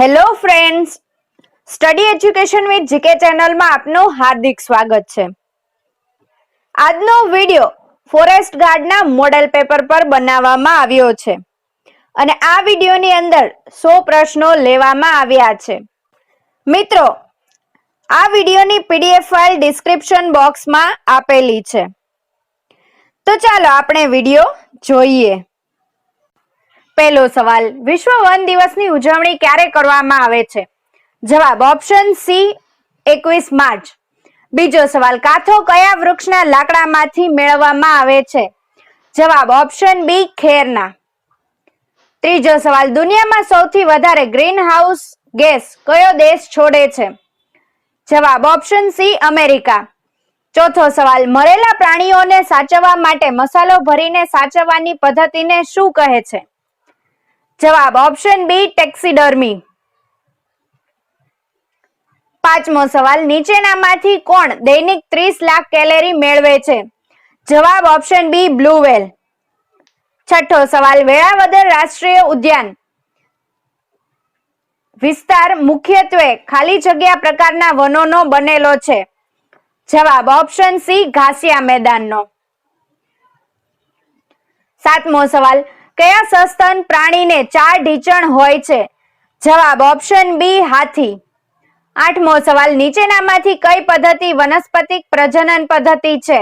Hello friends study education with GK ચેનલમાં આપનું હાર્દિક સ્વાગત છે. આજનો વિડિયો ફોરેસ્ટ ગાર્ડના મોડેલ પેપર પર બનાવવામાં આવ્યો છે. અને આ વિડિયોની અંદર સો પ્રશ્નો લેવામાં આવ્યા છે. મિત્રો, આ વિડિયોની પીડીએફ ફાઇલ ડિસ્ક્રિપ્શન બોક્સમાં આપેલી છે. તો ચાલો આપણે વિડિયો જોઈએ. પહેલો સવાલ, વિશ્વ વન દિવસની ઉજવણી ક્યારે કરવામાં આવે છે? જવાબ ઓપ્શન સી એકવીસ માર્ચ. બીજો સવાલ, કાથો કયા વૃક્ષના લાકડામાંથી મેળવવામાં આવે છે? જવાબ ઓપ્શન બી ખેરના. ત્રીજો સવાલ, દુનિયામાં સૌથી વધારે ગ્રીન હાઉસ ગેસ કયો દેશ છોડે છે? જવાબ ઓપ્શન સી અમેરિકા. ચોથો સવાલ, મરેલા પ્રાણીઓને સાચવવા માટે મસાલો ભરીને સાચવવાની પદ્ધતિને શું કહે છે? જવાબ ઓપ્શન બી ટેક્સીડર્મી પાંચમો સવાલ, નીચેનામાંથી કોણ દૈનિક ત્રીસ લાખ કેલેરી મેળવે છે? જવાબ ઓપ્શન બી બ્લુ વેલ છઠ્ઠો સવાલ, વેળાવદર રાષ્ટ્રીય ઉદ્યાન. વિસ્તાર મુખ્યત્વે ખાલી જગ્યા પ્રકારના વનોનો બનેલો છે. જવાબ ઓપ્શન સી ઘાસિયા મેદાનનો. સાતમો સવાલ કયા સસ્તન પ્રાણીને ચાર ઢીચણ હોય છે? જવાબ ઓપ્શન બી હાથી. આઠમો સવાલ, નીચેનામાંથી કઈ પદ્ધતિ વનસ્પતિક પ્રજનન પદ્ધતિ છે?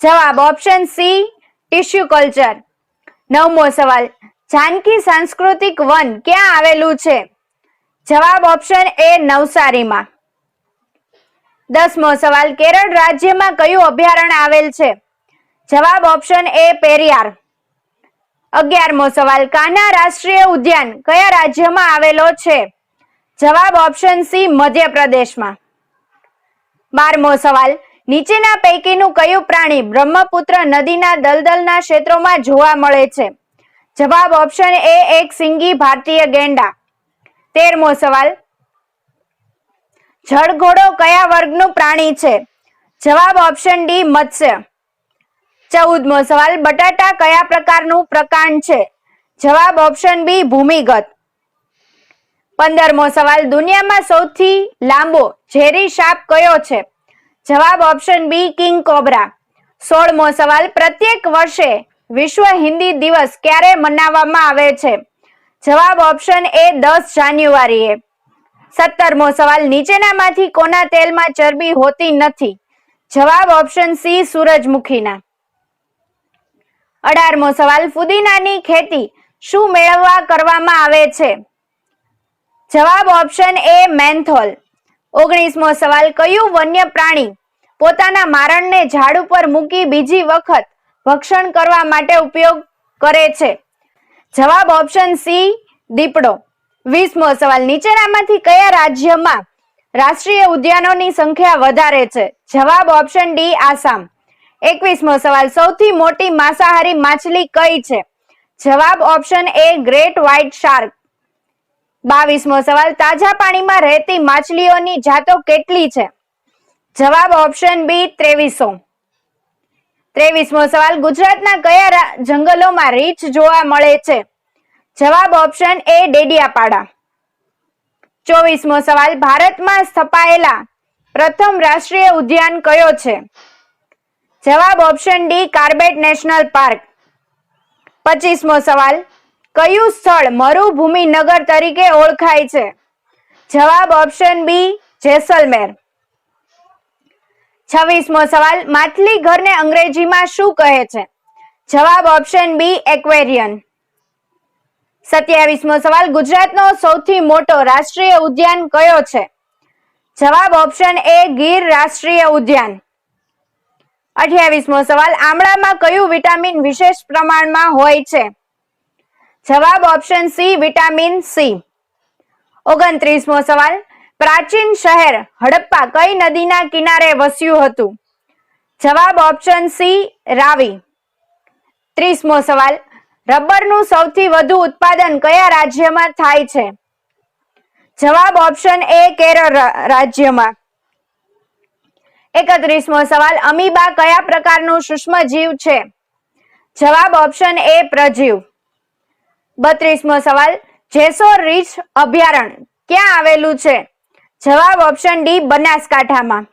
જવાબ ઓપ્શન સી ટિશ્યુ કલ્ચર નવમો સવાલ, જાનકી સાંસ્કૃતિક વન ક્યાં આવેલું છે? જવાબ ઓપ્શન એ નવસારીમાં. દસમો સવાલ, કેરળ રાજ્યમાં કયું અભયારણ્ય આવેલ છે? જવાબ ઓપ્શન એ પેરિયાર. અગિયારમો સવાલ, કાના રાષ્ટ્રીય ઉદ્યાન કયા રાજ્યમાં આવેલો છે? જવાબ ઓપ્શન સી મધ્યપ્રદેશમાં. બારમો સવાલ, નીચેના પૈકીનું કયું પ્રાણી બ્રહ્મપુત્ર નદીના દલદલના ક્ષેત્રોમાં જોવા મળે છે? જવાબ ઓપ્શન એ એક સિંગી ભારતીય ગેંડા. તેરમો સવાલ, જળઘોડો કયા વર્ગનું પ્રાણી છે? જવાબ ઓપ્શન ડી મત્સ્ય. ચૌદમો સવાલ, બટાટા કયા પ્રકારનું પ્રકાંડ છે? જવાબ ઓપ્શન બી ભૂમિગત. પંદરમો સવાલ, દુનિયામાં સૌથી લાંબો ઝેરી સાપ કયો છે? જવાબ ઓપ્શન બી કિંગ કોબરા. સોળમો સવાલ, પ્રત્યેક વર્ષે વિશ્વ હિન્દી દિવસ ક્યારે મનાવવામાં આવે છે? જવાબ ઓપ્શન એ દસ જાન્યુઆરીએ. સત્તરમો સવાલ, નીચેનામાંથી કોના તેલમાં ચરબી હોતી નથી? જવાબ ઓપ્શન સી સૂરજમુખીના. અઢારમો સવાલ, ફુદીનાની ખેતી શું મેળવવા કરવામાં આવે છે? જવાબ ઓપ્શન એ મેન્થોલ. ઓગણીસમો સવાલ, કયું વન્ય પ્રાણી પોતાના મારણને ઝાડ ઉપર મૂકી બીજી વખત ભક્ષણ કરવા માટે ઉપયોગ કરે છે? જવાબ ઓપ્શન સી દીપડો. વીસમો સવાલ, નીચેનામાંથી કયા રાજ્યમાં રાષ્ટ્રીય ઉદ્યાનોની સંખ્યા વધારે છે? જવાબ ઓપ્શન ડી આસામ. એકવીસમો સવાલ. સૌથી મોટી માંસાહારી માછલી કઈ છે? જવાબ option A great white shark. બાવીસમો સવાલ. તાજા પાણીમાં રહેતી માછલીઓની જાતો કેટલી છે? જવાબ ઓપ્શન બી ત્રેવીસો. ત્રેવીસમો સવાલ. ગુજરાતના કયા જંગલોમાં રીંછ જોવા મળે છે? જવાબ ઓપ્શન એ ડેડિયાપાડા. ચોવીસમો સવાલ. ભારતમાં સ્થપાયેલા પ્રથમ રાષ્ટ્રીય ઉદ્યાન કયો છે? જવાબ option D Corbett national park પચીસમો સવાલ, કયું સ્થળ મરુભૂમિ નગર તરીકે ઓળખાય છે? જવાબ ઓપ્શન બી જેસલમેર. છવ્વીસમો સવાલ માછલી ઘરને અંગ્રેજીમાં શું કહે છે? જવાબ ઓપ્શન બી એક્વેરિયન સત્યાવીસમો સવાલ, ગુજરાતનો સૌથી મોટો રાષ્ટ્રીય ઉદ્યાન કયો છે? જવાબ ઓપ્શન એ ગીર રાષ્ટ્રીય ઉદ્યાન. અઠ્યાવીસમો સવાલ, આમળામાં કયું વિટામિન વિશેષ પ્રમાણમાં હોય છે? જવાબ ઓપ્શન સી, વિટામિન સી. ઓગણત્રીસમો સવાલ, પ્રાચીન શહેર હડપ્પા કઈ નદીના કિનારે વસ્યું હતું? જવાબ ઓપ્શન સી, રાવી. ત્રીસમો સવાલ, રબરનું સૌથી વધુ ઉત્પાદન કયા રાજ્યમાં થાય છે? જવાબ ઓપ્શન એ, કેરળ રાજ્યમાં. એકત્રીસમો સવાલ, અમીબા કયા પ્રકારનું સૂક્ષ્મ જીવ છે? જવાબ ઓપ્શન એ પ્રજીવ. બત્રીસમો સવાલ, જેસોર રીચ અભયારણ્ય ક્યાં આવેલું છે? જવાબ ઓપ્શન ડી બનાસકાંઠામાં.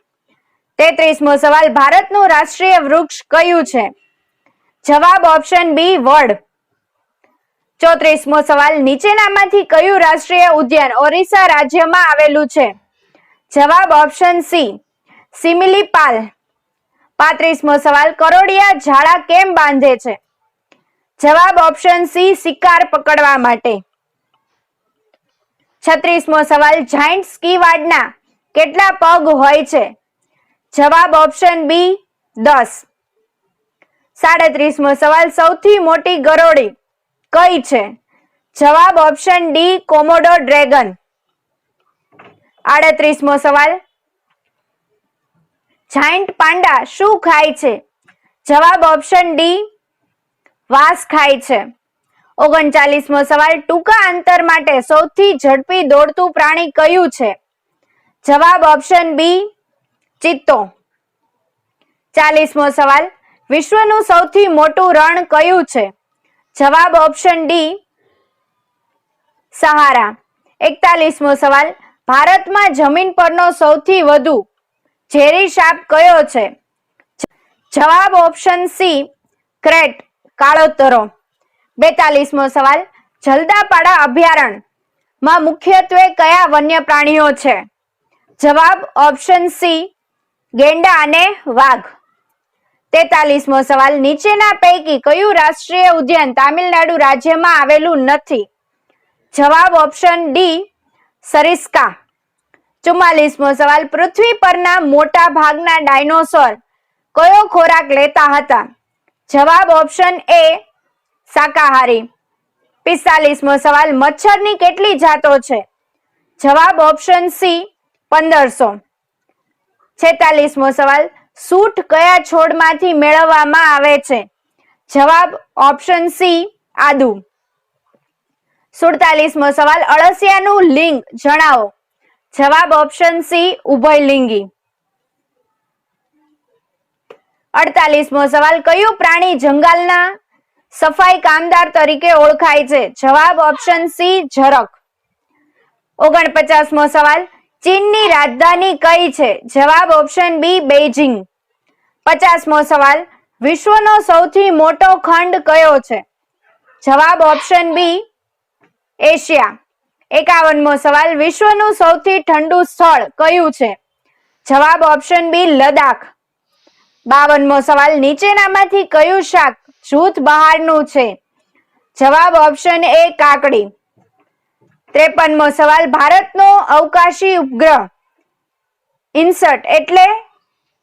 તેત્રીસમો સવાલ, ભારતનું રાષ્ટ્રીય વૃક્ષ કયું છે? જવાબ ઓપ્શન બી વડ. ચોત્રીસમો સવાલ, નીચેનામાંથી કયું રાષ્ટ્રીય ઉદ્યાન ઓરિસ્સા રાજ્યમાં આવેલું છે? જવાબ ઓપ્શન સી સિમિલીપાલ પાંત્રીસમો સવાલ, કરોડિયા ઝાડા કેમ બાંધે છે? જવાબ ઓપ્શન સી શિકાર પકડવા માટે. છત્રીસમો સવાલ જાયન્ટ સ્કીવાડના કેટલા પગ હોય છે? જવાબ ઓપ્શન બી દસ. સાડત્રીસમો સવાલ, સૌથી મોટી ગરોળી કઈ છે? જવાબ ઓપ્શન ડી કોમોડો ડ્રેગન. આડત્રીસમો સવાલ જાયન્ટ પાંડા શું ખાય છે? જવાબ ઓપ્શન ડી વાસ ખાય છે. ઓગણચાલીસમો સવાલ, ટૂંકા અંતર માટે સૌથી ઝડપી દોડતું પ્રાણી કયું છે? જવાબ ઓપ્શન બી ચિત્તો. ચાલીસમો સવાલ, વિશ્વનું સૌથી મોટું રણ કયું છે? જવાબ ઓપ્શન ડી સહારા. એકતાલીસમો સવાલ, ભારતમાં જમીન પરનો સૌથી વધુ ઝેરી સાપ કયો છે? જવાબ ઓપ્શન સી ક્રેટ કાળોતરો બેતાલીસમો સવાલ, જલદાપાડા અભયારણ્યમાં મુખ્યત્વે કયા વન્ય પ્રાણીઓ છે? જવાબ ઓપ્શન સી ગેંડા અને વાઘ. તેતાલીસમો સવાલ, નીચેના પૈકી કયું રાષ્ટ્રીય ઉદ્યાન તામિલનાડુ રાજ્યમાં આવેલું નથી? જવાબ ઓપ્શન ડી સરિસ્કા. ચુમ્માલીસમો સવાલ પૃથ્વી પરના મોટા ભાગના ડાયનોસોર કયો ખોરાક લેતા હતા? જવાબ ઓપ્શન એ શાકાહારી. પિસ્તાલીસમો સવાલ, મચ્છરની કેટલી જાતો છે? જવાબ ઓપ્શન સી, પંદરસો. છેતાલીસમો સવાલ, સૂટ કયા છોડમાંથી મેળવવામાં આવે છે? જવાબ ઓપ્શન સી, આદુ. સુડતાલીસમો સવાલ, અળસિયાનું લિંગ જણાવો. જવાબ ઓપ્શન સી ઉભયલિંગી. અડતાલીસમો સવાલ, કયું પ્રાણી જંગલના સફાઈ કામદાર તરીકે ઓળખાય છે? જવાબ ઓપ્શન સી ઝરક ઓગણપચાસમો સવાલ, ચીનની રાજધાની કઈ છે? જવાબ ઓપ્શન બી બેઇજિંગ. પચાસમો સવાલ, વિશ્વનો સૌથી મોટો ખંડ કયો છે? જવાબ ઓપ્શન બી એશિયા. એકાવનમો સવાલ, વિશ્વનું સૌથી ઠંડુ સ્થળ કયું છે? જવાબ ઓપ્શન બી લદાખ બાવનમો સવાલ, નીચેનામાંથી કયું શાક જૂથ બહારનું છે? જવાબ ઓપ્શન એ કાકડી. ત્રેપનમો સવાલ, ભારતનો અવકાશી ઉપગ્રહ. ઇન્સર્ટ એટલે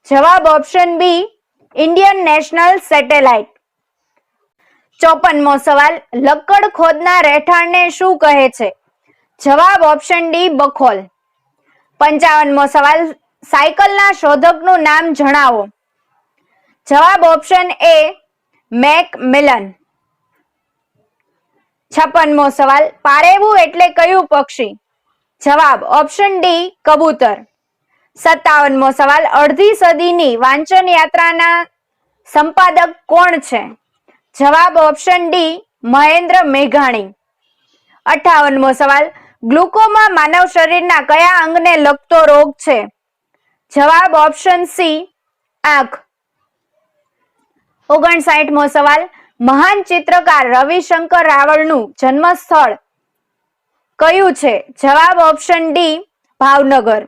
જવાબ option B Indian national satellite. ચોપનમો સવાલ, લક્કડ ખોદના રહેઠાણને શું કહે છે? જવાબ ઓપ્શન ડી બખોલ. પંચાવનમો સવાલ, સાયકલના શોધકનું નામ જણાવો. જવાબ ઓપ્શન એ મેક મિલન છપ્પનમો સવાલ, પારેવું એટલે કયું પક્ષી? જવાબ ઓપ્શન ડી કબૂતર. સત્તાવનમો સવાલ, અડધી સદીની વાંચન યાત્રાના સંપાદક કોણ છે? જવાબ ઓપ્શન ડી મહેન્દ્ર મેઘાણી. અઠાવનમો સવાલ ગ્લુકોમા માનવ શરીરના કયા અંગને લગતો રોગ છે? જવાબ ઓપ્શન સી, આંખ. ઓગણસાઠમો સવાલ. મહાન ચિત્રકાર રવિશંકર રાવળનું જન્મસ્થળ કયું છે? જવાબ ઓપ્શન ડી, ભાવનગર.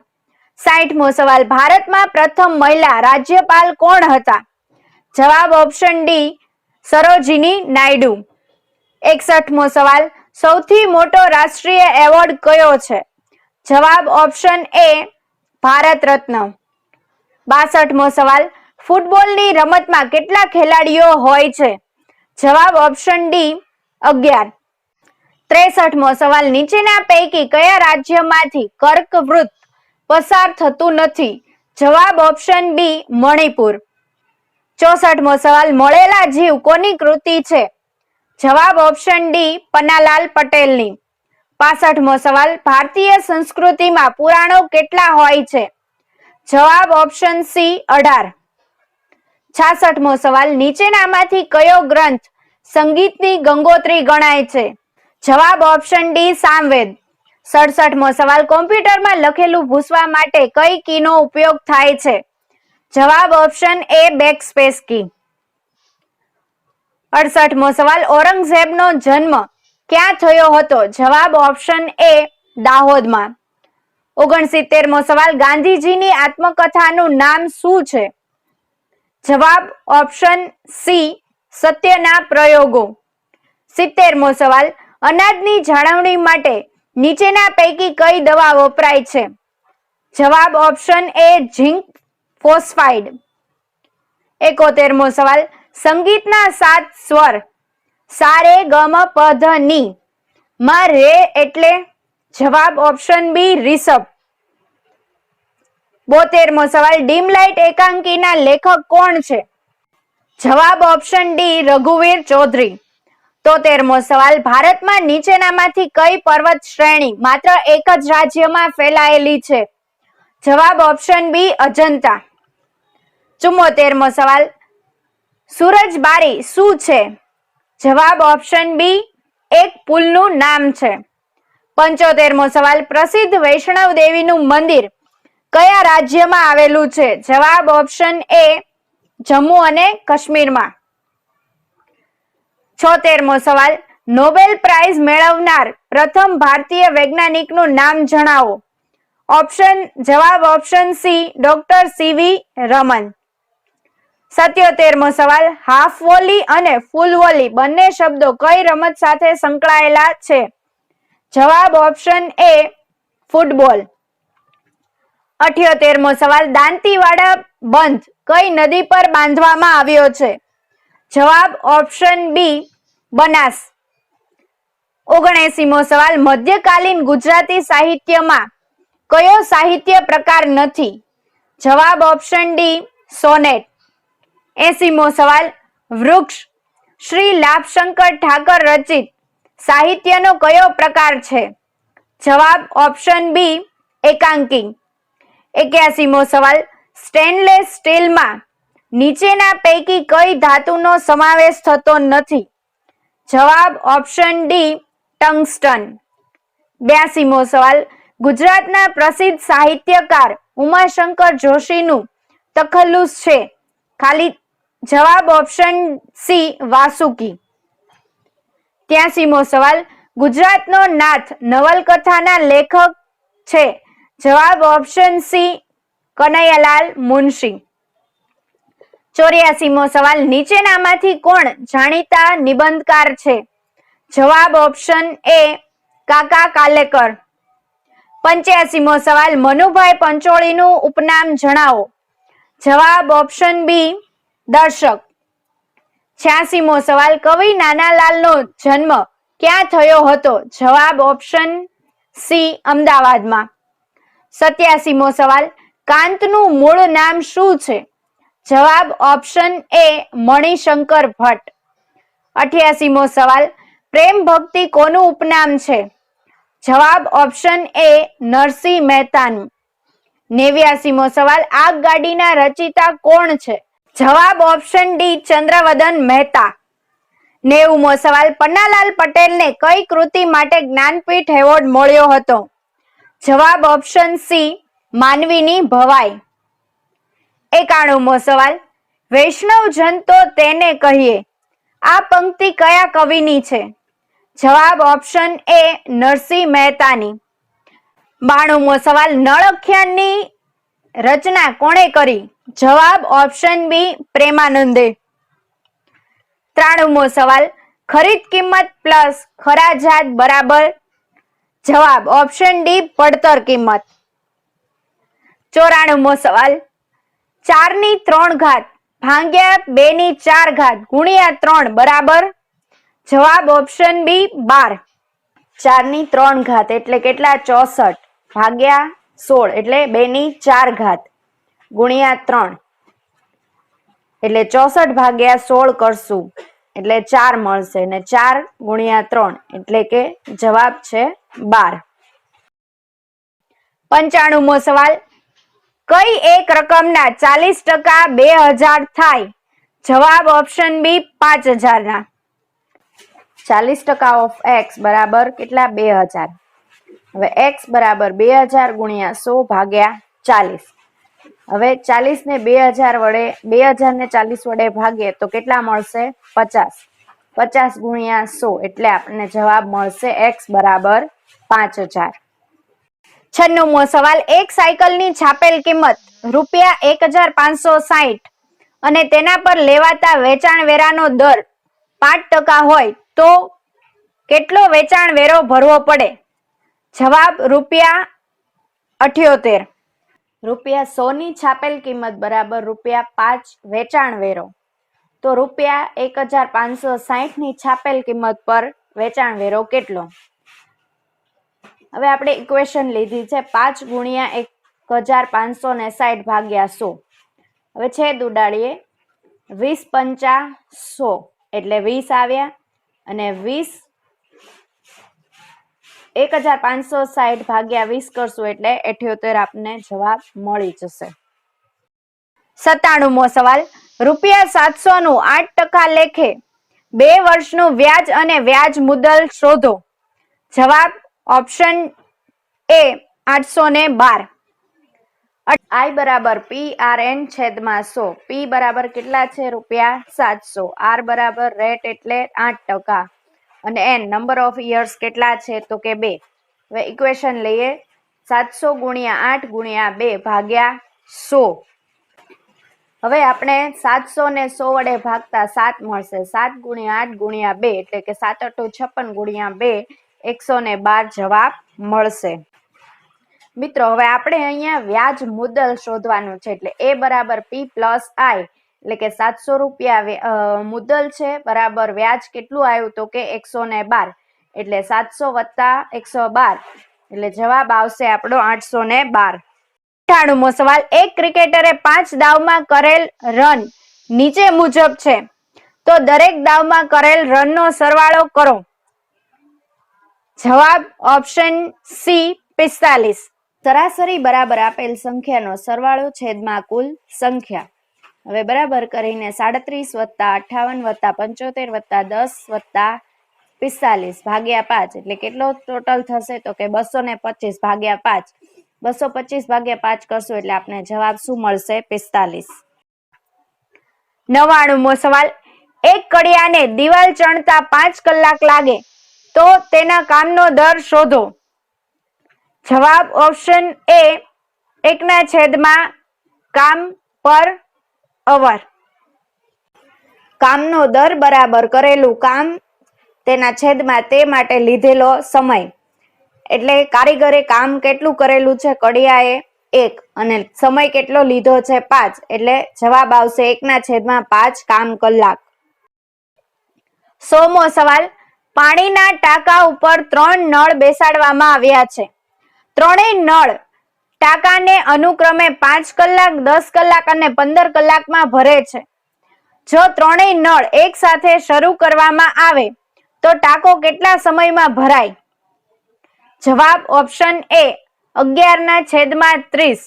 સાઠમો સવાલ. ભારતમાં પ્રથમ મહિલા રાજ્યપાલ કોણ હતા? જવાબ ઓપ્શન ડી, સરોજિની નાયડુ. એકસઠમો સવાલ. સૌથી મોટો રાષ્ટ્રીય એવોર્ડ કયો છે? જવાબ ઓપ્શન એ ભારત રત્ન. બાસઠમો સવાલ, ફૂટબોલની રમતમાં કેટલા ખેલાડીઓ હોય છે? જવાબ ઓપ્શન ડી, અગિયાર. ત્રેસઠમો સવાલ, નીચેના પૈકી કયા રાજ્યમાંથી કર્કવૃત પસાર થતું નથી? જવાબ ઓપ્શન બી, મણિપુર. ચોસઠમો સવાલ, મળેલા જીવ કોની કૃતિ છે? જવાબ ઓપ્શન ડી પન્નાલાલ પટેલની. પાસઠમો સવાલ, ભારતીય સંસ્કૃતિમાં પુરાણો કેટલા હોય છે? જવાબ ઓપ્શન સી અઢાર. છાસઠમો સવાલ, નીચેનામાંથી કયો ગ્રંથ સંગીતની ગંગોત્રી ગણાય છે? જવાબ ઓપ્શન ડી સામવેદ. સડસઠમો સવાલ, કોમ્પ્યુટરમાં લખેલું ભૂસવા માટે કઈ કીનો ઉપયોગ થાય છે? જવાબ ઓપ્શન એ બેકસ્પેસ કી. અડસઠમો સવાલ, ઔરંગઝેબનો જન્મ ક્યાં થયો હતો? જવાબ ઓપ્શન એ દાહોદમાં. ઓગણસિત્તેરમો સવાલ, ગાંધીજીની આત્મકથાનું નામ શું છે? જવાબ ઓપ્શન સી સત્યના પ્રયોગો. સિત્તેરમો સવાલ, અનાજની જાળવણી માટે નીચેના પૈકી કઈ દવા વપરાય છે? જવાબ ઓપ્શન એ ઝિંક ફોસ્ફાઇડ. એકોતેરમો સવાલ સંગીતના સાત સ્વર. સારે ગમ પધની માં રે એટલે જવાબ ઓપ્શન બી રિષભ. બોતેરમો સવાલ ડીમ લાઇટ એકાંકીના લેખક કોણ છે? જવાબ ઓપ્શન ડી રઘુવીર ચૌધરી. તોતેરમો સવાલ, ભારતમાં નીચેનામાંથી કઈ પર્વત શ્રેણી માત્ર એક જ રાજ્યમાં ફેલાયેલી છે? જવાબ ઓપ્શન બી અજંતા. ચુમ્મોતેરમો સવાલ સૂરજબારી શું છે? જવાબ ઓપ્શન બી એક પુલનું નામ છે. પંચોતેરમો સવાલ, પ્રસિદ્ધ વૈષ્ણવ દેવીનું મંદિર કયા રાજ્યમાં આવેલું છે? જવાબ ઓપ્શન એ જમ્મુ અને કાશ્મીરમાં. છોતેરમો સવાલ, નોબેલ પ્રાઇઝ મેળવનાર પ્રથમ ભારતીય વૈજ્ઞાનિકનું નામ જણાવો. ઓપ્શન જવાબ option C doctor CV Raman સત્યોતેરમો સવાલ હાફ વોલી અને ફૂલ વોલી બંને શબ્દો કઈ રમત સાથે સંકળાયેલા છે? જવાબ ઓપ્શન એ ફૂટબોલ અઠ્યોતેરમો સવાલ, દાંતીવાડા બંધ કઈ નદી પર બાંધવામાં આવ્યો છે? જવાબ ઓપ્શન બી બનાસ. ઓગણએસીમો સવાલ, મધ્યકાલીન ગુજરાતી સાહિત્યમાં કયો સાહિત્ય પ્રકાર નથી? જવાબ ઓપ્શન ડી સોનેટ. એસીમો સવાલ વૃક્ષ, શ્રી લાભશંકર ઠાકર રચિત. સાહિત્યનો કયો પ્રકાર છે? જવાબ ઓપ્શન બી, એકાંકી. એક્યાસીમો સવાલ સ્ટેનલેસ સ્ટીલમાં. નીચેના પૈકી કઈ ધાતુનો સમાવેશ થતો નથી? જવાબ ઓપ્શન ડી, ટંગસ્ટન. બ્યાસીમો સવાલ ગુજરાતના પ્રસિદ્ધ સાહિત્યકાર ઉમાશંકર જોશીનું તખલ્લુસ છે. ખાલી જવાબ ઓપ્શન સી, વાસુકી. ત્યાસીમો સવાલ. ગુજરાતનો નાથ નવલકથાના લેખક છે. જવાબ ઓપ્શન સી, કનૈયાલાલ મુનશી. ચોર્યાસીમો સવાલ. નીચેનામાંથી કોણ જાણીતા નિબંધકાર છે? જવાબ ઓપ્શન એ, કાકા કાલેકર. પંચ્યાસીમો સવાલ. મનુભાઈ પંચોળીનું ઉપનામ જણાવો. જવાબ ઓપ્શન બી દર્શક. છ્યાસીમો સવાલ, કવિ નાનાલાલનો જન્મ ક્યાં થયો હતો? જવાબ ઓપ્શન સી, અમદાવાદમાં. સત્યાસીમો સવાલ, કાંતનું મૂળ નામ શું છે? જવાબ ઓપ્શન એ, મણિશંકર ભટ્ટ. અઠ્યાસીમો સવાલ, પ્રેમ ભક્તિ કોનું ઉપનામ છે? જવાબ ઓપ્શન એ, નરસિંહ મહેતાનું. નેવ્યાસીમો સવાલ આગગાડીના રચિતા કોણ છે? જવાબ ઓપ્શન ડી ચંદ્રવદન મહેતા. નેવુમો સવાલ પન્નાલાલ પટેલને કઈ કૃતિ માટે જ્ઞાનપીઠ એવોર્ડ મળ્યો હતો? જવાબ ઓપ્શન સી માનવીની ભવાઈ. એકાણુમો સવાલ, વૈષ્ણવ જન તો તેને કહીએ, આ પંક્તિ કયા કવિની છે? જવાબ ઓપ્શન એ નરસિંહ મહેતાની. બાણુમો સવાલ નળખ્યાનની રચના કોણે કરી? જવાબ ઓપ્શન બી પ્રેમાનંદે. ત્રાણુમો સવાલ, ખરીદ કિંમત પ્લસ ખરાજાત બરાબર? જવાબ ઓપ્શન ડી પડતર કિંમત. ચોરાણુમો સવાલ ચારની ત્રણ ઘાત ભાંગ્યા બે ની ચાર ઘાત ગુણ્યા ત્રણ બરાબર? જવાબ ઓપ્શન બી બાર. ચારની ત્રણ ઘાત એટલે કેટલા? ચોસઠ. ભાગ્યા સોળ એટલે બે ની ચાર ઘાત. ગુણ્યા ત્રણ. એટલે ચોસઠ ભાગ્યા સોળ કરશું. એટલે ચાર મળશે. ને ચાર ગુણ્યા ત્રણ એટલે કે જવાબ છે બાર. પંચાણુમો સવાલ. કઈ એક રકમના ચાલીસ ટકા બે હજાર થાય? જવાબ ઓપ્શન બી પાંચ હજારના. ચાલીસ ટકા ઓફ એક્સ બરાબર કેટલા? બે હજાર. હવે એક્સ બરાબર બે હજાર ગુણ્યા સો ભાગ્યા ચાલીસ. હવે ચાલીસ ને બે હજાર વડે, બે હજાર ને ચાલીસ વડે ભાગીએ તો કેટલા મળશે? પચાસ. પચાસ ગુણ્યા સો એટલે આપણને જવાબ મળશે એક્સ બરાબર પાંચ હજાર. છન્નુમો સવાલ, એક સાયકલની છાપેલ કિંમત રૂપિયા એક હજાર પાંચસો સાહીઠ અને તેના પર લેવાતા વેચાણ વેરાનો દર પાંચ ટકા હોય તો કેટલો વેચાણ વેરો ભરવો પડે? જવાબ રૂપિયા અઠ્યોતેર. રૂપિયા સોની છાપેલ કિંમત બરાબર રૂપિયા પાંચ વેચાણ વેરો. તો રૂપિયા એક હજાર પાંચસો સાહીઠની છાપેલ કિંમત પર વેચાણ વેરો કેટલો? હવે આપણે ઇક્વેશન લીધી છે પાંચ ગુણ્યા એક હજાર પાંચસો ને સાઠ ભાગ્યા સો. હવે છેદ ઉડાડીએ. વીસ પંચા સો. એટલે વીસ આવ્યા અને વીસ એક હજાર પાંચસો સાઠ ભાગ્યા વીસ કરશું એટલે અઠ્યોતેર આપને જવાબ મળી જશે. સત્તાણુંમો સવાલ, રૂપિયા સાતસો નું આઠ ટકા લેખે બે વર્ષનું વ્યાજ અને વ્યાજ મુદલ શોધો. જવાબ ઓપ્શન એ આઠસો ને બાર. આઈ બરાબર પી, આર એન છેદમાં સો. પી બરાબર કેટલા છે રૂપિયા? સાતસો. આર બરાબર રેટ એટલે આઠ ટકા. અને એન નંબર ઓફ યર્સ કેટલા છે તો કે બે. હવે ઇક્વેશન લઈએ. સાતસો ગુણ્યા આઠ ગુણ્યા બે ભાગ્યા સો. હવે આપણે સાતસો ને સો વડે ભાગતા સાત મળશે. સાત ગુણ્યા આઠ ગુણ્યા બે એટલે કે સાત અઠો છપ્પન ગુણ્યા બે એકસો ને બાર જવાબ મળશે. મિત્રો, હવે આપણે અહીંયા વ્યાજ મુદ્દલ શોધવાનું છે એટલે એ બરાબર પી પ્લસ આઈ એટલે કે સાતસો રૂપિયા મુદ્દલ છે, બરાબર. વ્યાજ કેટલું આવ્યું તો કે એકસો ને બાર? એટલે સાતસો વત્તા એકસો બાર. એટલે જવાબ આવશે આપણો આઠસો ને બાર. અઠાણુંમો સવાલ. એક ક્રિકેટરે પાંચ દાવમાં કરેલ રન નીચે મુજબ છે. તો દરેક દાવમાં કરેલ રનનો સરવાળો કરો. જવાબ ઓપ્શન સી, પિસ્તાલીસ. સરાસરી બરાબર આપેલ સંખ્યાનો સરવાળો છેદમાં કુલ સંખ્યા. હવે બરાબર કરીને સાડત્રીસ વત્તા અઠાવન વત્તા પંચોતેર વત્તા દસ વત્તા પિસ્તાલીસ ભાગ્યા પાંચ. એટલે કેટલો ટોટલ થશે તો કે બસો ને પચીસ ભાગ્યા પાંચ. બસો પચીસ ભાગ્યા પાંચ કરશું એટલે આપણે જવાબ શું મળશે? પિસ્તાલીસ. નવાણુંમો સવાલ. એક કડિયાને દિવાલ ચણતા પાંચ કલાક લાગે તો તેના કામનો દર શોધો. જવાબ ઓપ્શન એ એકના છેદમાં કામ પર અવર. કામનો દર બરાબર કરેલું કામ તેના છેદમાં તે માટે લીધેલો સમય. એટલે કારીગરે કામ કેટલું કરેલું છે? કડિયાએ એક. અને સમય કેટલો લીધો છે? પાંચ. એટલે જવાબ આવશે એકના છેદમાં પાંચ કામ કલાક. સોમો સવાલ. પાણીના ટાંકા ઉપર ત્રણ નળ બેસાડવામાં આવ્યા છે. ત્રણેય નળ ટાંકાને અનુક્રમે પાંચ કલાક, દસ કલાક અને પંદર કલાકમાં ભરે છે. જો ત્રણેય નળ એક સાથે શરૂ કરવામાં આવે, તો ટાંકો કેટલા સમયમાં ભરાય? જવાબ ઓપ્શન એ અગિયારના છેદમાં ત્રીસ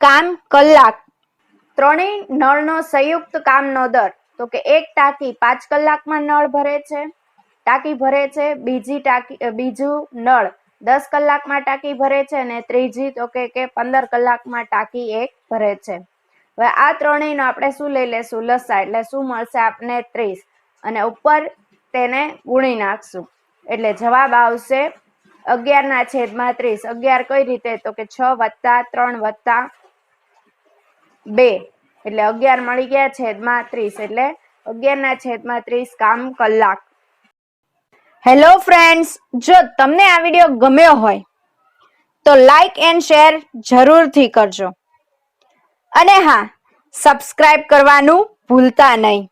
કામ કલાક. ત્રણેય નળનો સંયુક્ત કામનો દર, તો કે એક ટાંકી પાંચ કલાકમાં નળ ભરે છે, ટાંકી ભરે છે, બીજી ટાંકી બીજું નળ દસ કલાકમાં ટાંકી ભરે છે અને ત્રીજી તો કે કે પંદર કલાકમાં ટાંકી એક ભરે છે. હવે આ ત્રણેયનો આપણે શું લઈ લેશું? લસા, એટલે શું મળશે આપને ત્રીસ. અને ઉપર તેને ગુણી નાખશું. એટલે જવાબ આવશે અગિયારના છેદમાં ત્રીસ. અગિયાર કઈ રીતે? તો કે છ વત્તા ત્રણ વત્તા બે. એટલે અગિયાર મળી ગયા છેદમાં ત્રીસ. એટલે અગિયારના છેદમાં ત્રીસ કામ કલાક. હેલો ફ્રેન્ડ્સ જો તમને આ વીડિયો ગમ્યો હોય, તો લાઈક એન્ડ શેર જરૂરથી કરજો. અને હા સબસ્ક્રાઇબ કરવાનું ભૂલતા નહીં.